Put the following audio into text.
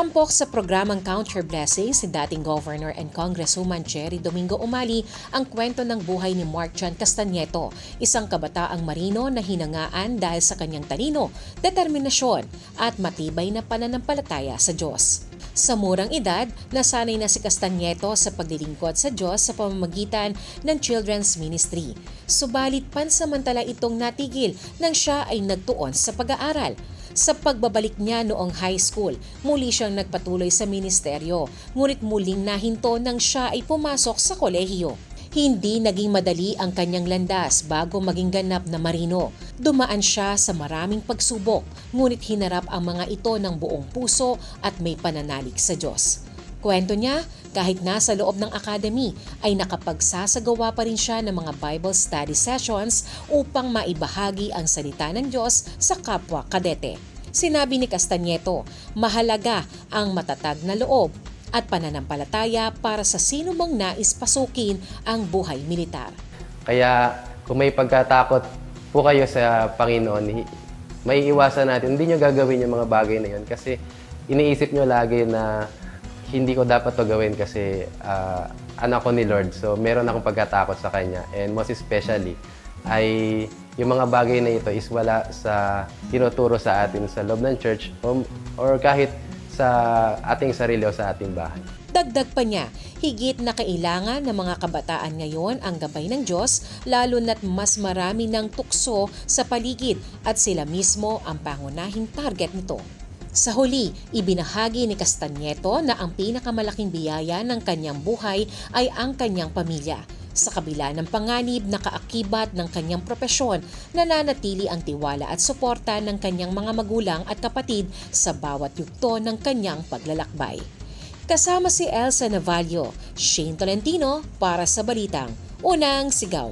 Tampok sa programang Count Your Blessings si dating Governor and Congresswoman Cherry Domingo Umali ang kwento ng buhay ni Mark Chan Castañeto, isang kabataang marino na hinangaan dahil sa kanyang talino, determinasyon at matibay na pananampalataya sa Diyos. Sa murang edad, nasanay na si Castañeto sa paglilingkod sa Diyos sa pamamagitan ng Children's Ministry. Subalit pansamantala itong natigil nang siya ay nagtuon sa pag-aaral. Sa pagbabalik niya noong high school, muli siyang nagpatuloy sa ministeryo, ngunit muling nahinto nang siya ay pumasok sa kolehiyo. Hindi naging madali ang kanyang landas bago maging ganap na marino. Dumaan siya sa maraming pagsubok, ngunit hinarap ang mga ito ng buong puso at may pananalig sa Diyos. Kwento niya, kahit nasa loob ng academy, ay nakapagsasagawa pa rin siya ng mga Bible study sessions upang maibahagi ang salita ng Diyos sa kapwa kadete. Sinabi ni Castañeto, mahalaga ang matatag na loob at pananampalataya para sa sino mang nais pasukin ang buhay militar. Kaya kung may pagkatakot po kayo sa Panginoon, may iwasan natin. Hindi nyo gagawin yung mga bagay na yun kasi iniisip nyo lagi na hindi ko dapat to gawin kasi ah, anak ko ni Lord. So meron akong pagkatakot sa Kanya. And most especially, ay yung mga bagay na ito is wala sa tinuturo sa atin sa loob ng church or kahit sa ating sarili o sa ating bahay. Dagdag pa niya, higit na kailangan ng mga kabataan ngayon ang gabay ng Diyos lalo na't mas marami ng tukso sa paligid at sila mismo ang pangunahing target nito. Sa huli, ibinahagi ni Castañeto na ang pinakamalaking biyaya ng kanyang buhay ay ang kanyang pamilya. Sa kabila ng panganib na kaakibat ng kanyang propesyon, nananatili ang tiwala at suporta ng kanyang mga magulang at kapatid sa bawat yugto ng kanyang paglalakbay. Kasama si Elsa Navallo, Shane Tolentino para sa Balitang Unang Sigaw.